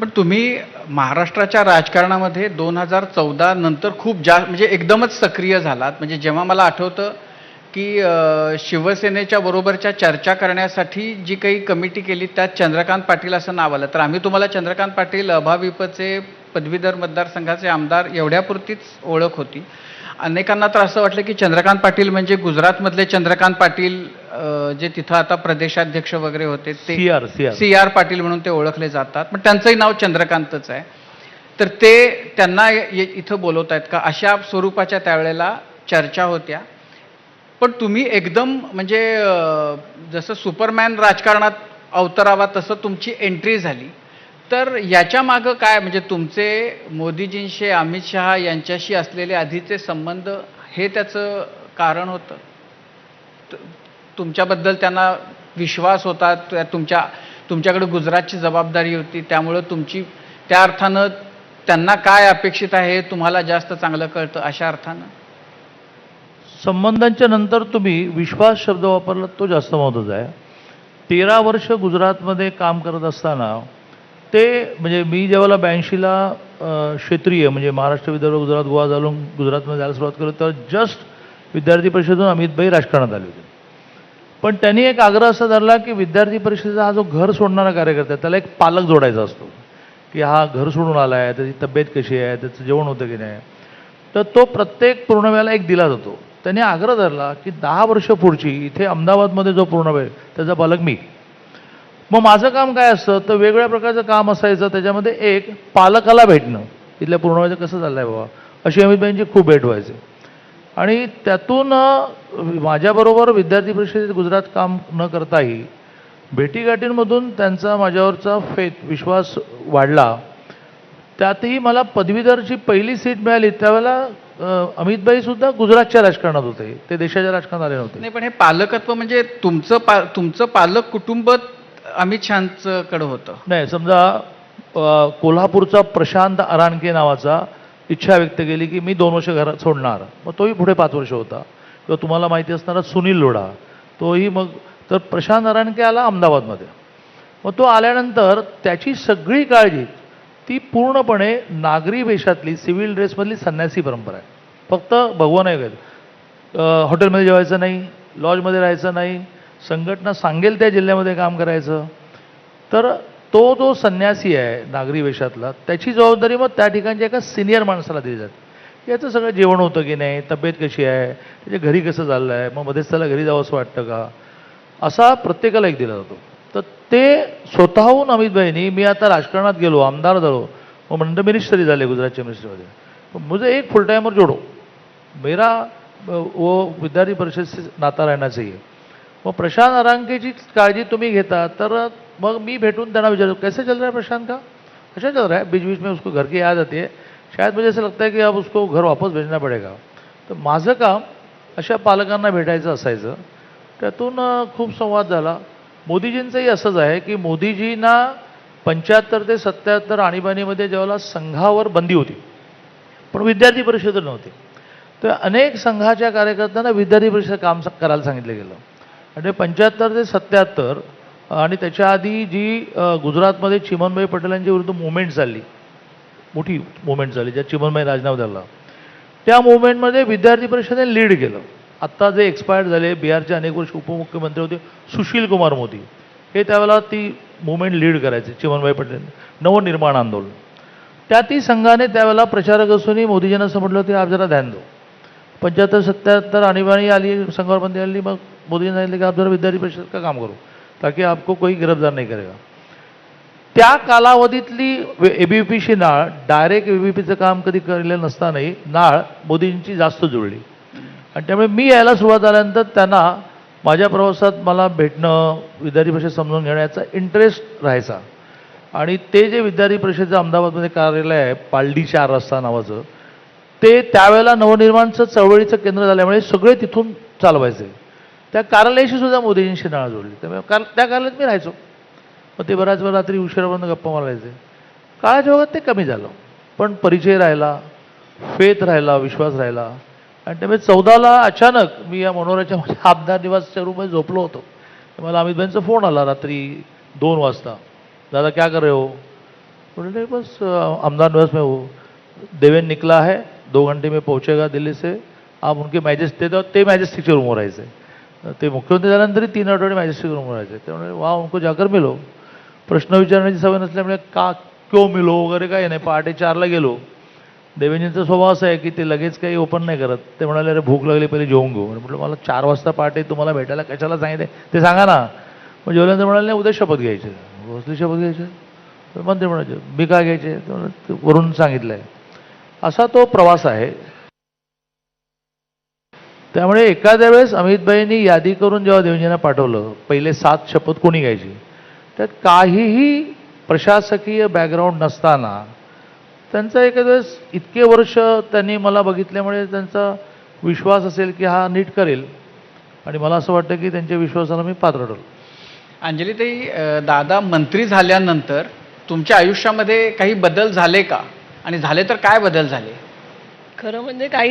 पण तुम्ही महाराष्ट्राच्या राजकारणामध्ये दोन हजार चौदा नंतर खूप जास्त म्हणजे एकदमच सक्रिय झालात. म्हणजे जेव्हा मला आठवतं की शिवसेनेच्या बरोबरच्या चर्चा करण्यासाठी जी काही कमिटी केली त्यात चंद्रकांत पाटील असं नाव आलं. तर आम्ही तुम्हाला चंद्रकांत पाटील अभाविपचे पदवीधर मतदारसंघाचे आमदार एवढ्यापुरतीच ओळख होती. अनेकांना तर असं वाटलं की चंद्रकांत पाटील म्हणजे गुजरातमधले चंद्रकांत पाटील जे तिथं आता प्रदेशाध्यक्ष वगैरे होते ते C R C R. C R Patil म्हणून ते ओळखले जातात. पण त्यांचंही नाव चंद्रकांतच आहे. तर ते त्यांना य- इथं बोलवत आहेत का? अशा स्वरूपाच्या त्यावेळेला चर्चा होत्या. पण तुम्ही एकदम म्हणजे जसं सुपरमॅन राजकारणात अवतरावा तसं तुमची एंट्री झाली. तर याच्या मागं काय? म्हणजे तुमचे मोदीजींशी अमित शहा यांच्याशी असलेले आधीचे संबंध हे त्याचं कारण होतं. तुमच्याबद्दल त्यांना विश्वास होता त्या- तुमच्या तुमच्याकडे गुजरातची जबाबदारी होती त्यामुळं तुमची त्या अर्थानं त्यांना काय अपेक्षित आहे तुम्हाला जास्त चांगलं कळतं अशा अर्थानं? संबंधांच्या नंतर तुम्ही विश्वास शब्द वापरला तो जास्त महत्त्वाचा आहे. तेरा वर्ष गुजरातमध्ये काम करत असताना ते म्हणजे मी ज्यावेळेला ब्याऐंशीला क्षेत्रीय म्हणजे महाराष्ट्र विदर्भ गुजरात गोवा झालून गुजरातमध्ये जायला सुरुवात केली तर जस्ट विद्यार्थी परिषदेतून अमितभाई राजकारणात आले होते. पण त्यांनी एक आग्रह असा धरला की विद्यार्थी परिषदेचा हा जो घर सोडणारा कार्यकर्ता आहे त्याला एक पालक जोडायचा असतो. की हा घर सोडून आला आहे त्याची तब्येत कशी आहे त्याचं जेवण होतं की नाही. तर तो प्रत्येक पूर्णवेळाला एक दिला जातो. त्यांनी आग्रह धरला की दहा वर्ष पुढची इथे अहमदाबादमध्ये जो पूर्णवेळ त्याचा पालक मी. मग माझं काम काय असतं? तर वेगवेगळ्या प्रकारचं काम असायचं. त्याच्यामध्ये एक पालकाला भेटणं. इथल्या पूर्णवेळचं कसं चाललंय बाबा? अशी अमितबाईंची खूप भेट व्हायची. आणि त्यातून माझ्याबरोबर विद्यार्थी परिषदेत गुजरात काम न करताही भेटीगाठींमधून त्यांचा माझ्यावरचा फेथ विश्वास वाढला. त्यातही मला पदवीधरची पहिली सीट मिळाली. त्यावेळेला अं, अमितभाई सुद्धा गुजरातच्या राजकारणात होते. ते देशाच्या राजकारणात आले नव्हते. नाही पण हे पालकत्व म्हणजे तुमचं पा तुमचं पालक कुटुंब अमित शहाकडं होतं. नाही समजा कोल्हापूरचा प्रशांत अराणके नावाचा इच्छा व्यक्त केली की मी दोन वर्ष घरात सोडणार. मग तोही पुढे पाच वर्ष होता. किंवा तुम्हाला माहिती असणारा सुनील लोढा. तोही मग तर प्रशांत नारायणके आला अहमदाबादमध्ये. मग तो आल्यानंतर त्याची सगळी काळजी ती पूर्णपणे नागरी वेशातली सिव्हिल ड्रेसमधली संन्यासी परंपरा आहे. फक्त भगवान आहे हॉटेलमध्ये जेवायचं नाही लॉजमध्ये राहायचं नाही संघटना सांगेल त्या जिल्ह्यामध्ये काम करायचं. तर तो जो संन्यासी आहे नागरी वेशातला त्याची जबाबदारी मग त्या ठिकाणच्या एका सिनियर माणसाला दिली जाते. याचं सगळं जेवण होतं की नाही तब्येत कशी आहे त्याच्या घरी कसं चाललं आहे मग मध्येच त्याला घरी जावं असं वाटतं का? असा प्रत्येकाला एक दिला जातो. तर ते स्वतःहून अमितभाईंनी मी आता राजकारणात गेलो आमदार झालो मग म्हणतं मिनिस्टरी झाले गुजरातच्या मिनिस्टरमध्ये मुझे एक फुल टायमर जोडो. मेरा व वो विद्यार्थी परिषद नाता राहण्याचंही मग प्रशांत अरांकेची काळजी तुम्ही घेता तर मग मी भेटून त्यांना विचारतो कैसे चल रहा है प्रशांत का? अच्छा चल रहा है बीच बीच में उसको घर की याद आती है। शायद मुझे ऐसा लगता है की अब उसको घर वापस भेजना पडेगा। तर माझं काम अशा पालकांना भेटायचं असायचं. त्यातून खूप संवाद झाला. मोदीजींचंही असंच आहे की मोदीजींना पंच्याहत्तर ते सत्याहत्तर आणीबाणीमध्ये जेव्हा संघावर बंदी होती पण विद्यार्थी परिषद नव्हती. तर अनेक संघाच्या कार्यकर्त्यांना विद्यार्थी परिषद काम करायला सांगितलं गेलं. आणि पंच्याहत्तर ते सत्याहत्तर आणि त्याच्या आधी जी गुजरातमध्ये चिमनभाई पटेलांच्या विरुद्ध मुवमेंट झाली मोठी मुवमेंट झाली ज्या चिमनभाई राजीनामा दिला त्या मुवमेंटमध्ये विद्यार्थी परिषदेने लीड केलं. आत्ता जे एक्सपायर्ड झाले बिहारचे अनेक वर्ष उपमुख्यमंत्री होते सुशील कुमार मोदी. हे त्यावेळेला ती मुवमेंट लीड करायचे चिमनभाई पटेल. नवनिर्माण आंदोलन. त्यातही संघाने त्यावेळेला प्रचारक असूनही मोदीजींना असं म्हटलं होतं आप जरा ध्यान दो. पंच्याहत्तर सत्याहत्तर आणीबाणी आली संघावर बंदी आली मग मोदीजींना सांगितलं की आप जरा विद्यार्थी परिषद का काम करू? ताकि आपको कोई गिरफ्तार नहीं करेगा। त्या कालावधीतली ए बी पीशी नाळ डायरेक्ट ए बी पीचं काम कधी केलेलं नसतानाही नाळ मोदींची जास्त जुळली. आणि त्यामुळे मी यायला सुरुवात झाल्यानंतर त्यांना माझ्या प्रवासात मला भेटणं विद्यार्थी परिषद समजून घेण्याचा इंटरेस्ट राहायचा. आणि ते जे विद्यार्थी परिषदेचं अहमदाबादमध्ये कार्यालय आहे पालडी चार रस्ता नावाचं ते त्यावेळेला नवनिर्माणचं चळवळीचं केंद्र झाल्यामुळे सगळे तिथून चालवायचे. त्या कार्यालयाशी सुद्धा मोदीजींशी नाळ जोडली. त्यामुळे कार त्या कार्यालयात मी राहायचो. मग ते बऱ्याच वेळ रात्री उशिरापर्यंत गप्पा मारायचे. काळाच्या ओघात ते कमी झालं. पण परिचय राहिला फेत राहिला विश्वास राहिला. आणि त्यामुळे चौदाला अचानक मी या मनोहराच्या म्हणजे माझ्या आमदार निवासच्या रूममध्ये झोपलो होतो. तर मला अमितभाईंचा फोन आला रात्री दोन वाजता. दादा क्या कर रहे हो? बोले बस आमदार निवास में हो. देवेन निकला है. दो घंटे में पहुंचेगा दिल्ली से. आप उनके मॅजेस्टिक ते ते मॅजेस्टिकच्या रूमवर राहायचे. ते मुख्यमंत्री झाल्यानंतरही तीन आठवडे मॅजेस्टिक करून राहायचे. त्यामुळे वा उनको जाकर मिलो. प्रश्न विचारण्याची सवय नसल्यामुळे का क्यो मिलो वगैरे काही नाही. पहाटे चारला गेलो. देवेंजींचा स्वभाव असा आहे की ते लगेच काही ओपन नाही करत. ते म्हणाले अरे भूक लागली पहिले जेवून घेऊ. म्हटलं मला चार वाजता पहाटे तुम्हाला भेटायला कशाला सांगितले? ते सांगा ना. मग जेवल्यानंतर म्हणाले नाही उद्या शपथ घ्यायची. कसली शपथ घ्यायची? तर मंत्री म्हणायचे. मी का घ्यायचे? ते वरून सांगितलं आहे असा तो प्रवास आहे. त्यामुळे एखाद्या वेळेस अमितभाईंनी यादी करून जेव्हा देवेंजींना पाठवलं पहिले सात शपथ कोणी घ्यायची? त्यात काहीही प्रशासकीय बॅकग्राऊंड नसताना त्यांचा एखाद्या वेळेस इतके वर्ष त्यांनी मला बघितल्यामुळे त्यांचा विश्वास असेल की हा नीट करेल. आणि मला असं वाटतं की त्यांच्या विश्वासाला मी पात्र ठरलो. अंजलीताई दादा मंत्री झाल्यानंतर तुमच्या आयुष्यामध्ये काही बदल झाले का? आणि झाले तर काय बदल झाले? खरं म्हणजे काही